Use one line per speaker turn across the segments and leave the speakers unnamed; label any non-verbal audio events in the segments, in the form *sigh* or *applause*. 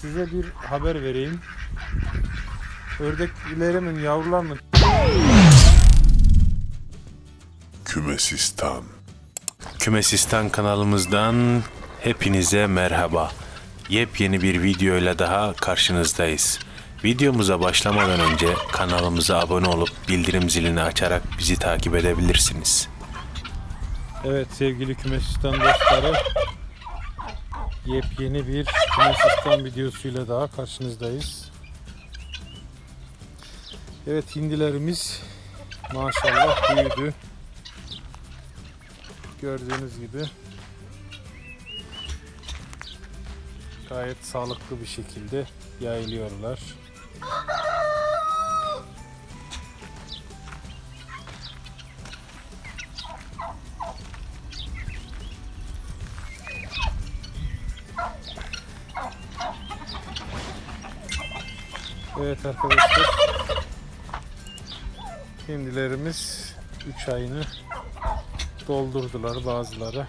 size bir haber vereyim. Ördeklerimin yavrularını
Kümesistan.
Kümesistan kanalımızdan hepinize merhaba. Yepyeni bir videoyla daha karşınızdayız. Videomuza başlamadan önce kanalımıza abone olup bildirim zilini açarak bizi takip edebilirsiniz.
Evet sevgili Kümesistan dostları Yepyeni bir Kümesistan videosuyla daha karşınızdayız. Evet hindilerimiz maşallah büyüdü. Gördüğünüz gibi gayet sağlıklı bir şekilde yayılıyorlar. Evet arkadaşlar. Hindilerimiz 3 ayını doldurdular bazıları.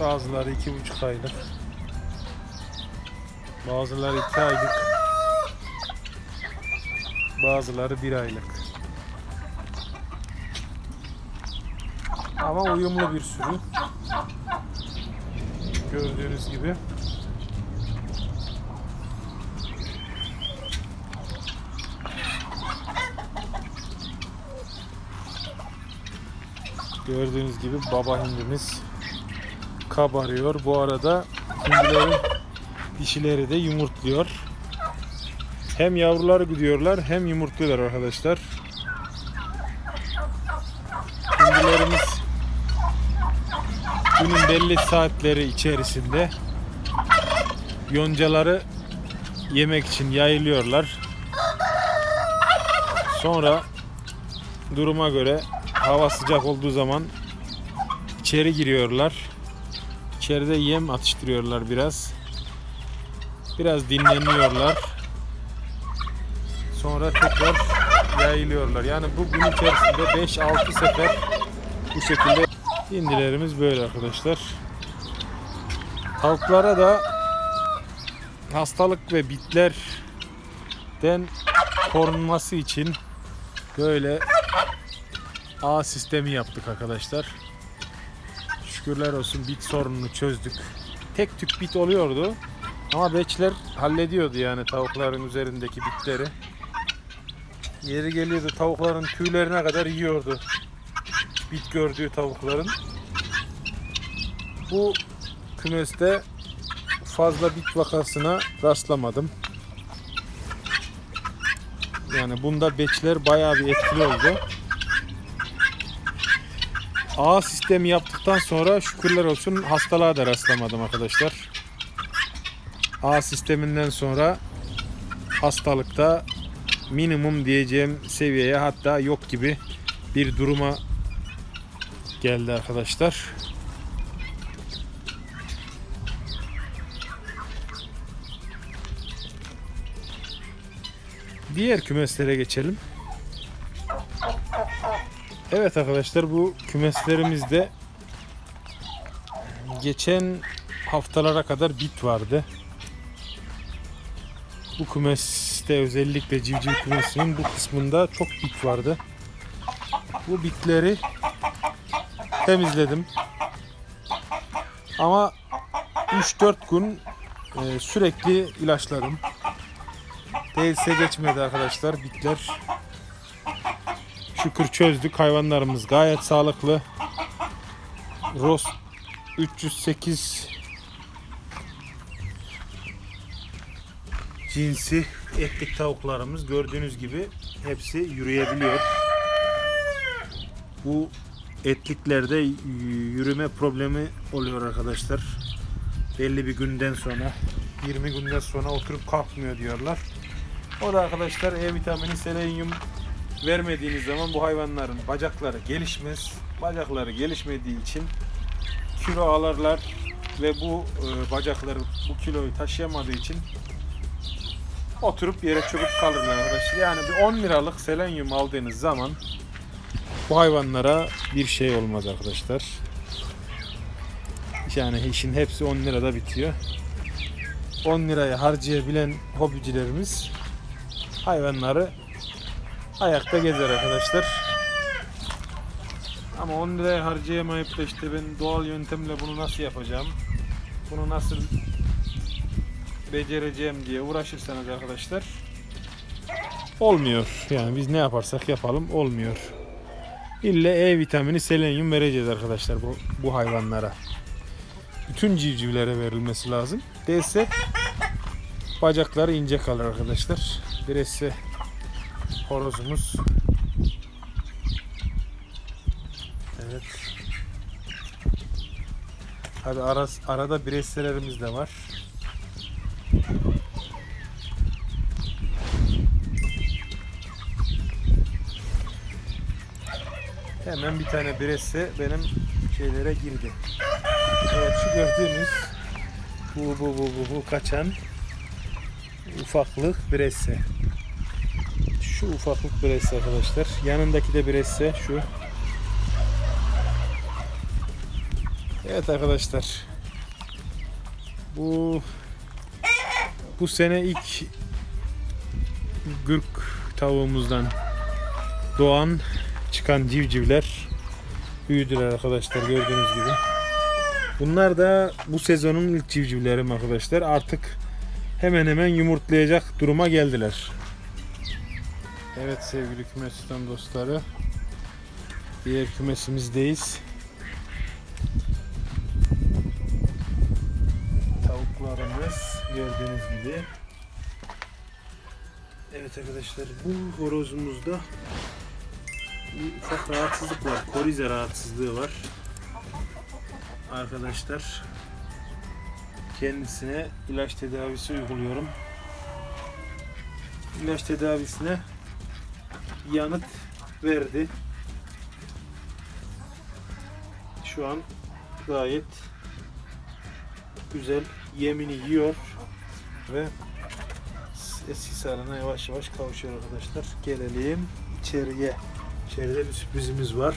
Bazıları iki buçuk aylık. Bazıları iki aylık. Bazıları bir aylık. Ama uyumlu bir sürü. Gördüğünüz gibi. Gördüğünüz gibi baba hindimiz kabarıyor. Bu arada hindilerin dişileri de yumurtluyor. Hem yavruları gidiyorlar hem yumurtluyorlar arkadaşlar. Hindilerimiz günün belli saatleri içerisinde yoncaları yemek için yayılıyorlar. Sonra duruma göre hava sıcak olduğu zaman içeri giriyorlar. İçeride yem atıştırıyorlar biraz. Biraz dinleniyorlar. Sonra tekrar yayılıyorlar. Yani bu gün içerisinde 5-6 sefer bu şekilde hindilerimiz böyle arkadaşlar. Tavuklara da hastalık ve bitlerden korunması için böyle ağ sistemi yaptık arkadaşlar. Şükürler olsun bit sorununu çözdük. Tek tük bit oluyordu. Ama beçler hallediyordu yani tavukların üzerindeki bitleri. Yeri geliyordu tavukların tüylerine kadar yiyordu. Bit gördüğü tavukların. Bu kümeste fazla bit vakasına rastlamadım. Yani bunda beçler bayağı bir etkili oldu. Ağ sistemi yaptıktan sonra şükürler olsun hastalığa da rastlamadım arkadaşlar. Ağ sisteminden sonra hastalıkta minimum diyeceğim seviyeye hatta yok gibi bir duruma geldi arkadaşlar. Diğer kümeslere geçelim. Evet arkadaşlar bu kümeslerimizde geçen haftalara kadar bit vardı. Bu kümeste özellikle civciv kümesinin bu kısmında çok bit vardı. Bu bitleri temizledim. Ama 3-4 gün e, sürekli ilaçladım. Değilse geçmedi arkadaşlar bitler şükür çözdük. Hayvanlarımız gayet sağlıklı. Ross 308 cinsi etlik tavuklarımız gördüğünüz gibi hepsi yürüyebiliyor. Bu etliklerde yürüme problemi oluyor arkadaşlar. Belli bir günden sonra 20 günden sonra oturup kalkmıyor diyorlar. O da arkadaşlar E vitamini, selenyum vermediğiniz zaman bu hayvanların bacakları gelişmez. Bacakları gelişmediği için kilo alırlar ve bu e, bacakları bu kiloyu taşıyamadığı için oturup yere çöküp kalırlar arkadaşlar. Yani bir 10 liralık selenyum aldığınız zaman bu hayvanlara bir şey olmaz arkadaşlar. yani işin hepsi 10 lirada bitiyor. 10 lirayı harcayabilen hobicilerimiz hayvanları ayakta gezer arkadaşlar. Ama 10 lirayı harcayamayıp da işte ben doğal yöntemle bunu nasıl yapacağım? Bunu nasıl becereceğim diye uğraşırsanız arkadaşlar olmuyor. Yani biz ne yaparsak yapalım olmuyor. İlle E vitamini, selenyum vereceğiz arkadaşlar bu, bu hayvanlara. Bütün civcivlere verilmesi lazım. Değilse bacakları ince kalır arkadaşlar. Birisi horozumuz. Evet. Hadi ara, arada bireyslerimiz de var. Hemen bir tane biresi benim şeylere girdi. Evet şu gördüğünüz bu bu bu bu, bu kaçan ufaklık biresi. Şu ufaklık biresi arkadaşlar. Yanındaki de biresi şu. Evet arkadaşlar. Bu bu sene ilk gürk tavuğumuzdan doğan çıkan civcivler büyüdüler arkadaşlar gördüğünüz gibi. Bunlar da bu sezonun ilk civcivlerim arkadaşlar. Artık hemen hemen yumurtlayacak duruma geldiler. Evet sevgili kümesten dostları. Diğer kümesimizdeyiz. Tavuklarımız gördüğünüz gibi. Evet arkadaşlar bu horozumuzda bir ufak rahatsızlık var. Korize rahatsızlığı var. Arkadaşlar kendisine ilaç tedavisi uyguluyorum. İlaç tedavisine yanıt verdi. Şu an gayet güzel yemini yiyor ve eski sağlığına yavaş yavaş kavuşuyor arkadaşlar. Gelelim içeriye. İçeride bir sürprizimiz var.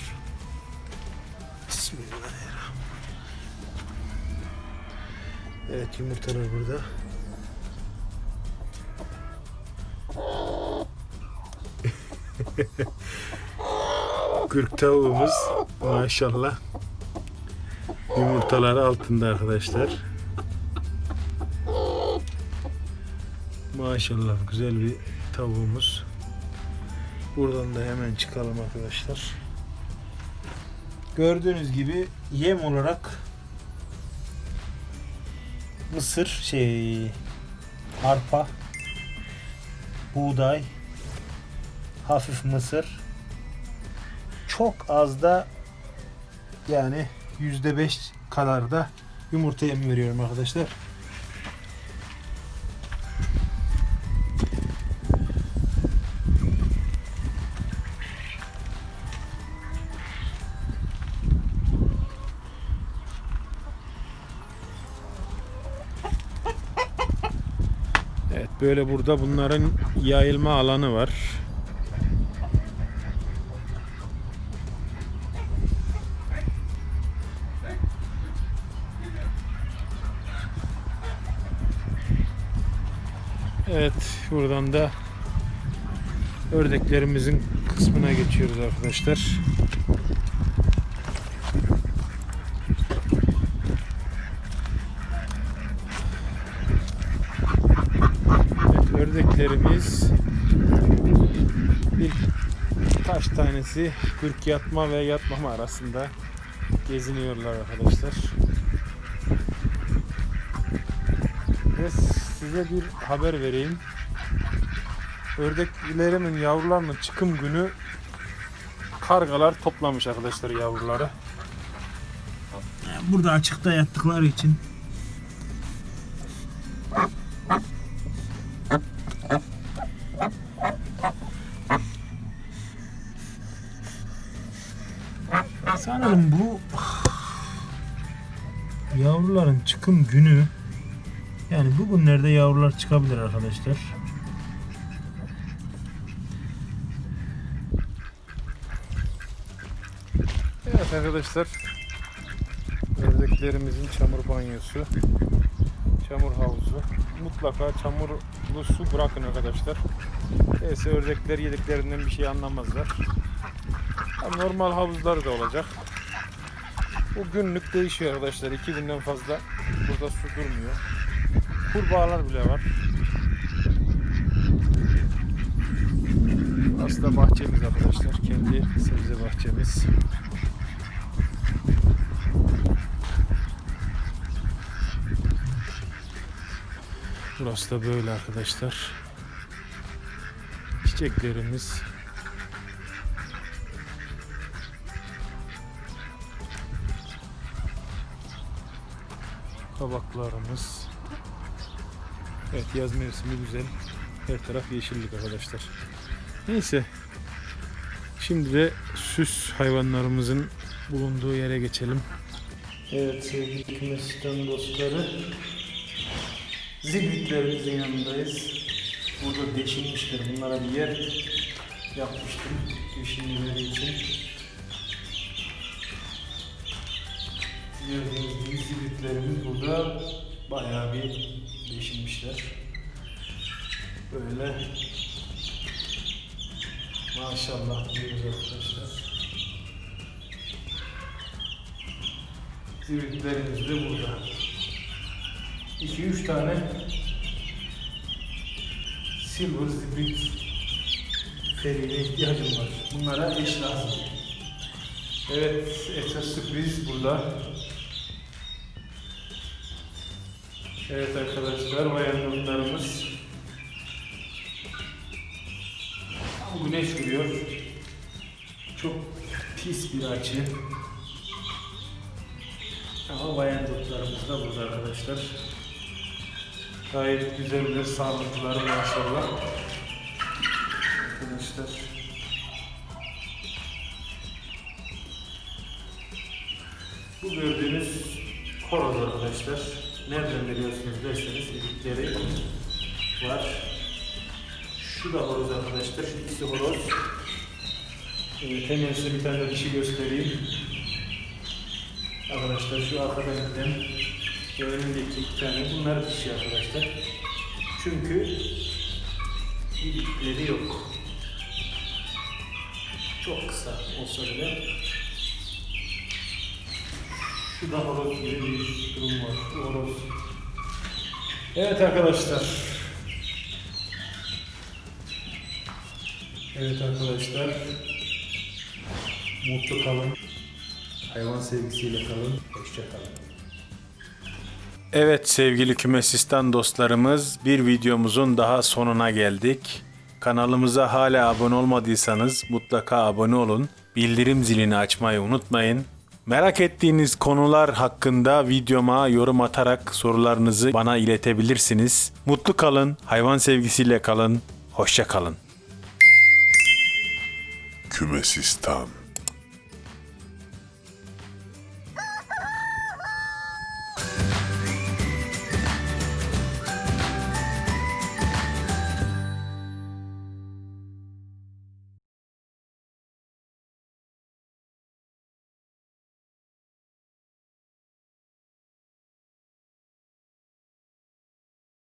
Bismillahirrahmanirrahim. Evet yumurtalar burada. *laughs* Kırk tavuğumuz maşallah. Yumurtaları altında arkadaşlar. Maşallah güzel bir tavuğumuz. Buradan da hemen çıkalım arkadaşlar. Gördüğünüz gibi yem olarak mısır şey arpa buğday hafif mısır çok az da yani yüzde beş kadar da yumurta yemi veriyorum arkadaşlar. Evet böyle burada bunların yayılma alanı var. Evet buradan da ördeklerimizin kısmına geçiyoruz arkadaşlar. Evet, ördeklerimiz bir taş tanesi 40 yatma ve yatmama arasında geziniyorlar arkadaşlar. Ve size bir haber vereyim. Ördeklerimin yavrularının çıkım günü kargalar toplamış arkadaşlar yavruları. Burada açıkta yattıkları için Sanırım bu *sighs* yavruların çıkım günü bugünlerde yavrular çıkabilir arkadaşlar. Evet arkadaşlar. Ördek Ördeklerimizin çamur banyosu. Çamur havuzu. Mutlaka çamurlu su bırakın arkadaşlar. Neyse ördekler yediklerinden bir şey anlamazlar. Normal havuzlar da olacak. Bu günlük değişiyor arkadaşlar. İki günden fazla burada su durmuyor. Kurbağalar bile var. Aslında bahçemiz arkadaşlar. Kendi sebze bahçemiz. Burası da böyle arkadaşlar. Çiçeklerimiz. Kabaklarımız. Evet yaz mevsimi güzel. Her taraf yeşillik arkadaşlar. Neyse. Şimdi de süs hayvanlarımızın bulunduğu yere geçelim. Evet sevgili kümesisten dostları. Zibritlerimizin yanındayız. Burada deşilmişler. Bunlara bir yer yapmıştım. Deşilmeleri için. Gördüğünüz gibi zibritlerimiz burada bayağı bir deşilmişler. Böyle maşallah diyoruz arkadaşlar. Zibritlerimiz de burada. 2-3 tane silver zibrit feriğine ihtiyacım var. Bunlara eş lazım. Evet, esas sürpriz burada. Evet arkadaşlar, bayanlarımız güneş vuruyor. Çok pis bir açı. Ama bayan dutlarımız da burada arkadaşlar. Gayet güzeller, sağlıklılar maşallah. Arkadaşlar. Bu gördüğünüz horoz arkadaşlar. Nereden biliyorsunuz derseniz ilikleri var. Şu da horoz arkadaşlar. Şu ikisi horoz. Evet, hemen size bir tane dişi göstereyim. Arkadaşlar şu arkadan giden ve önündeki iki tane bunlar dişi arkadaşlar. Çünkü ilikleri yok. Çok kısa olsa bile. Şu da horoz gibi bir durum var. Şu horoz. Evet arkadaşlar. Evet arkadaşlar. Mutlu kalın. Hayvan sevgisiyle kalın. Hoşça kalın.
Evet sevgili kümesistan dostlarımız bir videomuzun daha sonuna geldik. Kanalımıza hala abone olmadıysanız mutlaka abone olun. Bildirim zilini açmayı unutmayın. Merak ettiğiniz konular hakkında videoma yorum atarak sorularınızı bana iletebilirsiniz. Mutlu kalın, hayvan sevgisiyle kalın, hoşça kalın.
Kümesistan